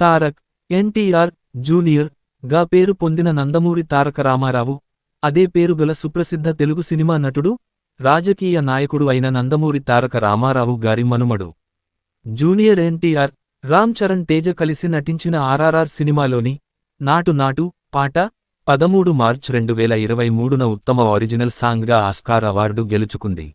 తారక్ ఎన్టీఆర్ జూనియర్గా పేరు పొందిన నందమూరి తారక రామారావు అదే పేరు గల సుప్రసిద్ధ తెలుగు సినిమా నటుడు రాజకీయ నాయకుడు అయిన నందమూరి తారక రామారావు గారి మనుమడు. జూనియర్ ఎన్టీఆర్ రామ్ చరణ్ తేజ కలిసి నటించిన ఆర్ఆర్ఆర్ సినిమాలోని నాటు నాటు పాట పదమూడు మార్చ్ రెండు వేల ఇరవై మూడున ఉత్తమ ఒరిజినల్ సాంగ్గా ఆస్కార్ అవార్డు గెలుచుకుంది.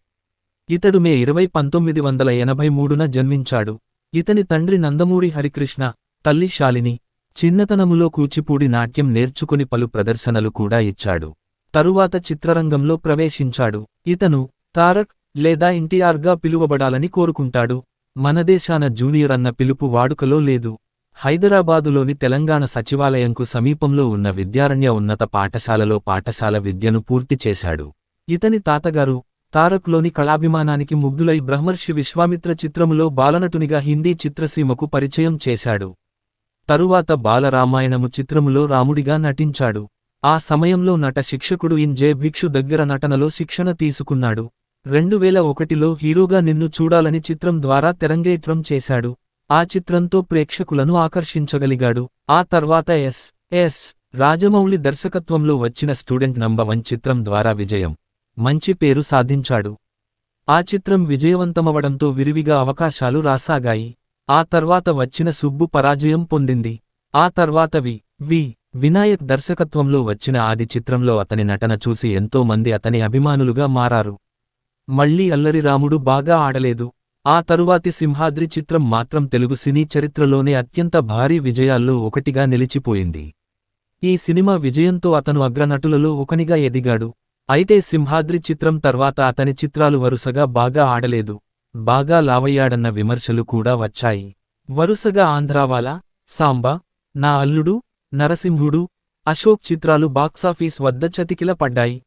ఇతడు మే ఇరవై పంతొమ్మిది వందల ఎనభై మూడున జన్మించాడు. ఇతని తండ్రి నందమూరి హరికృష్ణ తల్లి శాలిని చిన్నతనములో కూచిపూడి నాట్యం నేర్చుకుని పలు ప్రదర్శనలు కూడా ఇచ్చాడు. తరువాత చిత్రరంగంలో ప్రవేశించాడు. ఇతను తారక్ లేదా ఎన్టీఆర్గా పిలువబడాలని కోరుకుంటాడు. మనదేశాన జూనియర్ అన్న పిలుపు వాడుకలో లేదు. హైదరాబాదులోని తెలంగాణ సచివాలయంకు సమీపంలో ఉన్న విద్యారణ్య ఉన్నత పాఠశాలలో పాఠశాల విద్యను పూర్తి చేశాడు. ఇతని తాతగారు తారక్లోని కళాభిమానానికి ముగ్ధులై బ్రహ్మర్షి విశ్వామిత్ర చిత్రములో బాలనటునిగా హిందీ చిత్రసీమకు పరిచయం చేశాడు. తరువాత బాలరామాయణము చిత్రములో రాముడిగా నటించాడు. ఆ సమయంలో నట శిక్షకుడు ఇన్ జే భిక్షు దగ్గర నటనలో శిక్షణ తీసుకున్నాడు. రెండు వేల ఒకటిలో హీరోగా నిన్ను చూడాలని చిత్రం ద్వారా తెరంగేట్రం చేశాడు. ఆ చిత్రంతో ప్రేక్షకులను ఆకర్షించగలిగాడు. ఆ తర్వాత ఎస్. ఎస్. రాజమౌళి దర్శకత్వంలో వచ్చిన స్టూడెంట్ నంబర్ వన్ చిత్రం ద్వారా విజయం. మంచి పేరు సాధించాడు. ఆ చిత్రం విజయవంతమవడంతో విరివిగా అవకాశాలు రాసాగాయి. ఆ తర్వాత వచ్చిన సుబ్బు పరాజయం పొందింది. ఆ తర్వాత వి వి వినాయక్ దర్శకత్వంలో వచ్చిన ఆది చిత్రంలో అతని నటన చూసి ఎంతో మంది అతని అభిమానులుగా మారారు. మళ్ళీ అల్లరి రాముడు బాగా ఆడలేదు. ఆ తరువాతి సింహాద్రి చిత్రం మాత్రం తెలుగు సినీ చరిత్రలోనే అత్యంత భారీ విజయాల్లో ఒకటిగా నిలిచిపోయింది. ఈ సినిమా విజయంతో అతను అగ్రనటులలో ఒకనిగా ఎదిగాడు. అయితే సింహాద్రి చిత్రం తర్వాత అతని చిత్రాలు వరుసగా బాగా ఆడలేదు. బాగా లావయ్యాడన్న విమర్శలు కూడా వచ్చాయి. వరుసగా ఆంధ్రావాలా సాంబా నా అల్లుడు నరసింహుడు అశోక్ చిత్రాలు బాక్సాఫీస్ వద్ద చతికిల పడ్డాయి.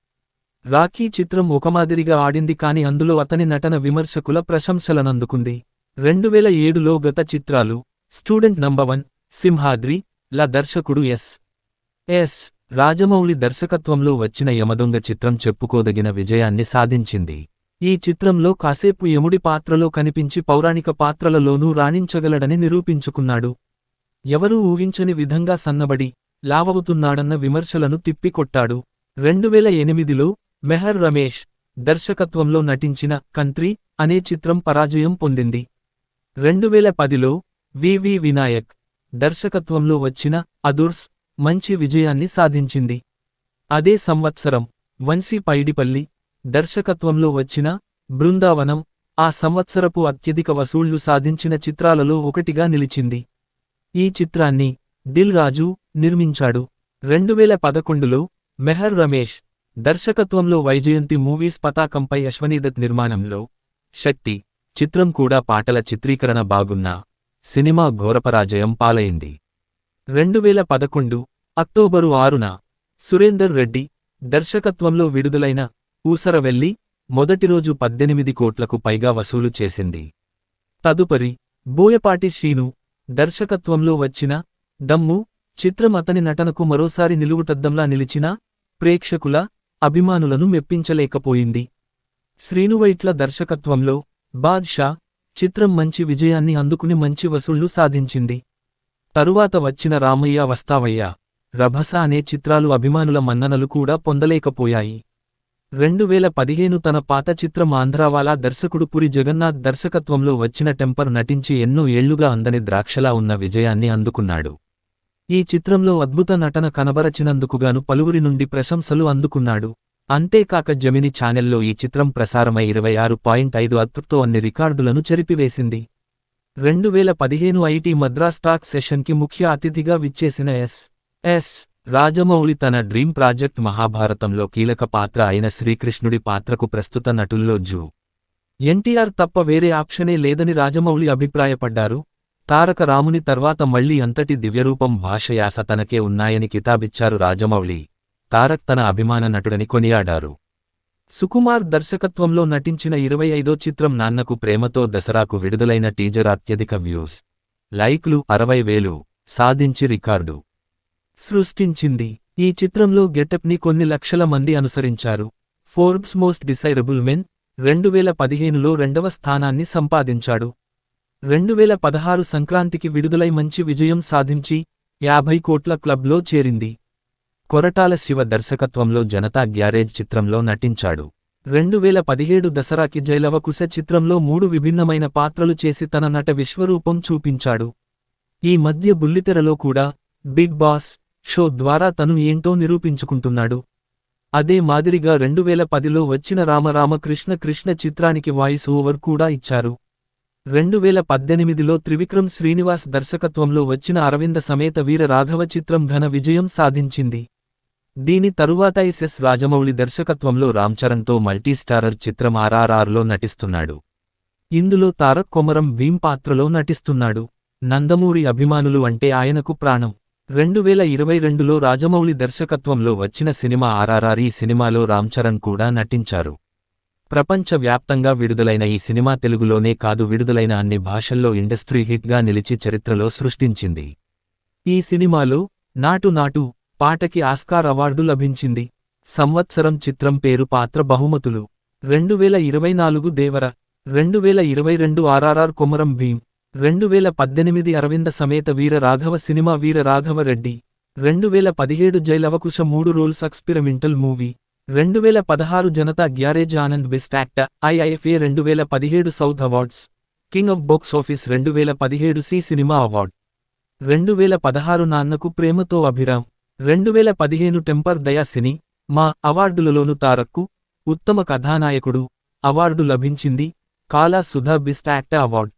రాఖీ చిత్రం ఒకమాదిరిగా ఆడింది కాని అందులో అతని నటన విమర్శకుల ప్రశంసలనందుకుంది. రెండువేల ఏడులో గత చిత్రాలు స్టూడెంట్ నంబర్ వన్ సింహాద్రి ల దర్శకుడు ఎస్. ఎస్. రాజమౌళి దర్శకత్వంలో వచ్చిన యమదొంగ చిత్రం చెప్పుకోదగిన విజయాన్ని సాధించింది. ఈ చిత్రంలో కాసేపు యముడి పాత్రలో కనిపించి పౌరాణిక పాత్రలలోనూ రాణించగలడని నిరూపించుకున్నాడు. ఎవరూ ఊహించని విధంగా సన్నబడి లావవుతున్నాడన్న విమర్శలను తిప్పికొట్టాడు. రెండువేల ఎనిమిదిలో మెహర్ రమేష్ దర్శకత్వంలో నటించిన కంత్రి అనే చిత్రం పరాజయం పొందింది. రెండువేల పదిలో వివి వినాయక్ దర్శకత్వంలో వచ్చిన అదుర్స్ మంచి విజయాన్ని సాధించింది. అదే సంవత్సరం వంశీ పైడిపల్లి దర్శకత్వంలో వచ్చిన బృందావనం ఆ సంవత్సరపు అత్యధిక వసూళ్ళు సాధించిన చిత్రాలలో ఒకటిగా నిలిచింది. ఈ చిత్రాన్ని దిల్ రాజు నిర్మించాడు. రెండువేల పదకొండులో మెహర్ రమేష్ దర్శకత్వంలో వైజయంతి మూవీస్ పతాకంపై అశ్వనీదత్ నిర్మాణంలో శక్తి చిత్రం కూడా పాటల చిత్రీకరణ బాగున్నా సినిమా ఘోరపరాజయం పాలైంది. రెండువేల పదకొండు అక్టోబరు ఆరున సురేందర్ రెడ్డి దర్శకత్వంలో విడుదలైన ఊసరవెల్లి మొదటిరోజు పద్దెనిమిది కోట్లకు పైగా వసూలు చేసింది. తదుపరి బోయపాటి శ్రీను దర్శకత్వంలో వచ్చిన దమ్ము చిత్రం అతని నటనకు మరోసారి నిలువుటద్దంలా నిలిచినా ప్రేక్షకుల అభిమానులను మెప్పించలేకపోయింది. శ్రీనువైట్ల దర్శకత్వంలో బాద్షా చిత్రం మంచి విజయాన్ని అందుకుని మంచి వసూళ్ళు సాధించింది. తరువాత వచ్చిన రామయ్య వస్తావయ్య రభస అనే చిత్రాలు అభిమానుల మన్ననలు కూడా పొందలేకపోయాయి. రెండువేల పదిహేను తన పాత చిత్రం ఆంధ్రావాలా దర్శకుడు పురి జగన్నాథ్ దర్శకత్వంలో వచ్చిన టెంపర్ నటించి ఎన్నో ఏళ్ళుగా అందని ద్రాక్షలా ఉన్న విజయాన్ని అందుకున్నాడు. ఈ చిత్రంలో అద్భుత నటన కనబరచినందుకుగాను పలువురి నుండి ప్రశంసలు అందుకున్నాడు. అంతేకాక జమిని ఛానెల్లో ఈ చిత్రం ప్రసారమై ఇరవై ఆరు పాయింట్ ఐదు అత్తుతో అన్ని రికార్డులను చెరిపివేసింది. రెండువేల పదిహేను ఐటీ మద్రాస్ టాక్ సెషన్కి ముఖ్య అతిథిగా విచ్చేసిన ఎస్ ఎస్ రాజమౌళి తన డ్రీమ్ ప్రాజెక్ట్ మహాభారతంలో కీలక పాత్ర అయిన శ్రీకృష్ణుడి పాత్రకు ప్రస్తుత నటుల్లో జూ. ఎన్టీఆర్ తప్ప వేరే ఆప్షనే లేదని రాజమౌళి అభిప్రాయపడ్డారు. తారక రాముని తర్వాత మళ్ళీ అంతటి దివ్యరూపం భాషయాస తనకే ఉన్నాయని కితాబిచ్చారు రాజమౌళి. తారక్ తన అభిమాన నటుడని కొనియాడారు. సుకుమార్ దర్శకత్వంలో నటించిన ఇరవై ఐదో చిత్రం నాన్నకు ప్రేమతో దసరాకు విడుదలైన టీజర్ అత్యధిక వ్యూస్. లైక్లు అరవై వేలు. సాధించి రికార్డు. సృష్టించింది. ఈ చిత్రంలో గెటప్ని కొన్ని లక్షల మంది అనుసరించారు. ఫోర్బ్స్ మోస్ట్ డిసైరబుల్ మెన్ రెండువేల పదిహేనులో రెండవ స్థానాన్ని సంపాదించాడు. రెండువేల పదహారు సంక్రాంతికి విడుదలై మంచి విజయం సాధించి యాభై కోట్ల క్లబ్లో చేరింది. కొరటాల శివ దర్శకత్వంలో జనతా గ్యారేజ్ చిత్రంలో నటించాడు. రెండువేల పదిహేడు దసరాకి జైలవకుశ చిత్రంలో మూడు విభిన్నమైన పాత్రలు చేసి తన నట విశ్వరూపం చూపించాడు. ఈ మధ్య బుల్లితెరలో కూడా బిగ్ బాస్ షో ద్వారా తను ఏంటో నిరూపించుకుంటున్నాడు. అదే మాదిరిగా రెండువేల పదిలో వచ్చిన రామరామకృష్ణ కృష్ణ చిత్రానికి వాయిస్ ఓవర్ కూడా ఇచ్చారు. రెండువేల పద్దెనిమిదిలో త్రివిక్రమ్ శ్రీనివాస్ దర్శకత్వంలో వచ్చిన అరవింద సమేత వీర రాఘవ చిత్రం ఘన విజయం సాధించింది. దీని తరువాత ఎస్ఎస్ రాజమౌళి దర్శకత్వంలో రామ్చరణ్తో మల్టీస్టారర్ చిత్రం ఆర్ఆర్ఆర్లో నటిస్తున్నాడు. ఇందులో తారక్ కొమరం భీం పాత్రలో నటిస్తున్నాడు. నందమూరి అభిమానులు అంటే ఆయనకు ప్రాణం. రెండువేల ఇరవై రెండులో రాజమౌళి దర్శకత్వంలో వచ్చిన సినిమా ఆర్ఆర్ఆర్ ఈ సినిమాలో రామ్చరణ్ కూడా నటించారు. ప్రపంచ వ్యాప్తంగా విడుదలైన ఈ సినిమా తెలుగులోనే కాదు విడుదలైన అన్ని భాషల్లో ఇండస్ట్రీ హిట్గా నిలిచి చరిత్రలో సృష్టించింది. ఈ సినిమాలో నాటు నాటు పాటకి ఆస్కార్ అవార్డు లభించింది. సంవత్సరం చిత్రం పేరు పాత్ర బహుమతులు. రెండువేల ఇరవై నాలుగు దేవర రెండువేల ఇరవై రెండు ఆర్ఆర్ఆర్ కొమరం భీం రెండువేల పద్దెనిమిది అరవింద సమేత వీర రాఘవ సినిమా వీర రాఘవ రెడ్డి రెండువేల పదిహేడు జైలవకుశ మూడు రోల్స్ ఎక్స్పెరిమెంటల్ మూవీ రెండువేల పదహారు Janatha garage Anand best actor IIFA రెండువేల పదిహేడు South awards king of box office రెండువేల పదిహేడు సి సినిమా అవార్డ్ రెండువేల పదహారు నాన్నకు ప్రేమతో అభిరామ్ రెండువేల పదిహేను టెంపర్ దయా సినీ మా అవార్డులలోను తారక్కు ఉత్తమ కథానాయకుడు అవార్డు లభించింది కాలా సుధా బెస్ట్ యాక్టర్ అవార్డు.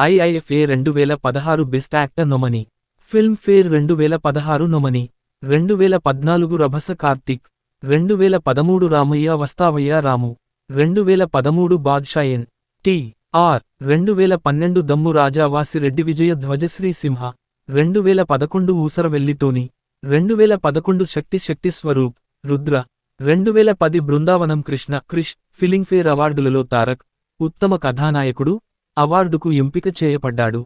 ఐఐఎఫ్ఏ రెండువేల పదహారు best actor nominee. Filmfare రెండువేల పదహారు నొమని. రెండువేల పద్నాలుగు రభస కార్తిక్. రెండువేల పదమూడు రామయ్య వస్తావయ్య రాము. రెండువేల పదమూడు బాద్షాయన్. టి. ఆర్. రెండువేల పన్నెండు దమ్ము రాజా వాసిరెడ్డి విజయ ధ్వజశ్రీ సింహ. రెండువేల పదకొండు ఊసరవెల్లిటోని రెండు వేల పదకొండు శక్తి శక్తి స్వరూప్. రుద్ర. రెండు వేల పది బృందావనం కృష్ణ క్రిష్ ఫిలింగ్ఫేర్ అవార్డులలో తారక్. ఉత్తమ కథానాయకుడు. అవార్డుకు ఎంపిక చేయబడ్డాడు.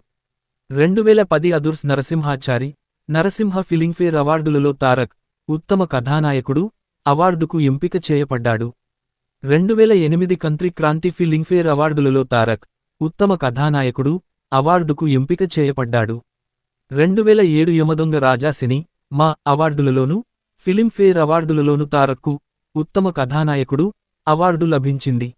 రెండువేల పది అదుర్స్ నరసింహాచారి నరసింహ ఫిలింఫేర్ అవార్డులలో తారక్ ఉత్తమ కథానాయకుడు అవార్డుకు ఎంపిక చేయబడ్డాడు. రెండువేల ఎనిమిది కంత్రి క్రాంతి ఫిలింఫేర్ అవార్డులలో తారక్ ఉత్తమ కథానాయకుడు అవార్డుకు ఎంపిక చేయబడ్డాడు. రెండువేల ఏడు యమదొంగ రాజాసిని మా అవార్డులలోనూ ఫిలింఫేర్ అవార్డులలోనూ తారక్కు ఉత్తమ కథానాయకుడు అవార్డు లభించింది.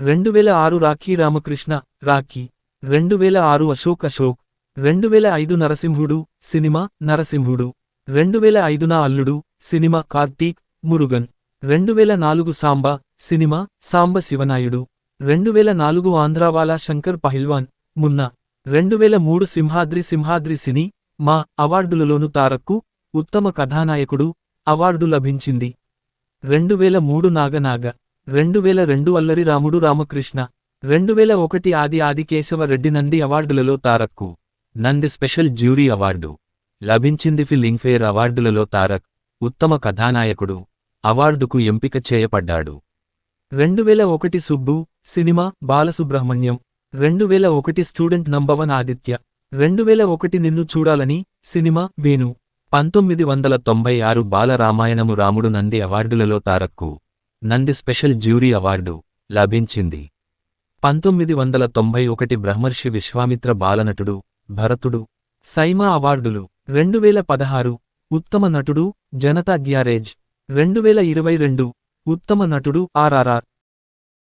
రెండువేల ఆరు రాఖీ రామకృష్ణ రాఖీ. రెండువేల ఆరు అశోక్ అశోక్. రెండువేల ఐదు నరసింహుడు సినిమా నరసింహుడు. రెండువేల ఐదున అల్లుడు సినిమా కార్తీక్ మురుగన్. రెండువేల నాలుగు సాంబ సినిమా సాంబ శివనాయుడు. రెండువేల నాలుగు ఆంధ్రావాలా శంకర్ పహిల్వాన్ మున్నా. రెండువేల మూడు సింహాద్రి సింహాద్రి సినీ మా అవార్డులలోను తారక్కు ఉత్తమ కథానాయకుడు అవార్డు లభించింది. రెండువేల మూడు నాగనాగ రెండువేల రెండు అల్లరి రాముడు రామకృష్ణ రెండువేల ఒకటి ఆది ఆదికేశవ రెడ్డి నంది అవార్డులలో తారక్కు. Nandi special jury award. లభించింది ఫిలింగ్ఫేర్ అవార్డులలో తారక్ ఉత్తమ కథానాయకుడు అవార్డుకు ఎంపిక చేయబడ్డాడు రెండువేల ఒకటి సుబ్బు సినిమా బాలసుబ్రహ్మణ్యం రెండువేల ఒకటి స్టూడెంట్ నంబవన్ ఆదిత్య రెండువేల ఒకటి నిన్ను చూడాలని సినిమా వేణు పంతొమ్మిది వందల తొంభై ఆరు బాలరామాయణము రాముడు నంది అవార్డులలో తారక్కు. నంది స్పెషల్ జ్యూరీ అవార్డు లభించింది. పంతొమ్మిది వందల తొంభై ఒకటి బ్రహ్మర్షి విశ్వామిత్ర బాలనటుడు భరతుడు సైమా అవార్డులు రెండువేల పదహారు ఉత్తమ నటుడు జనతా గ్యారేజ్ రెండువేల ఇరవై రెండు ఉత్తమ నటుడు ఆర్ఆర్ఆర్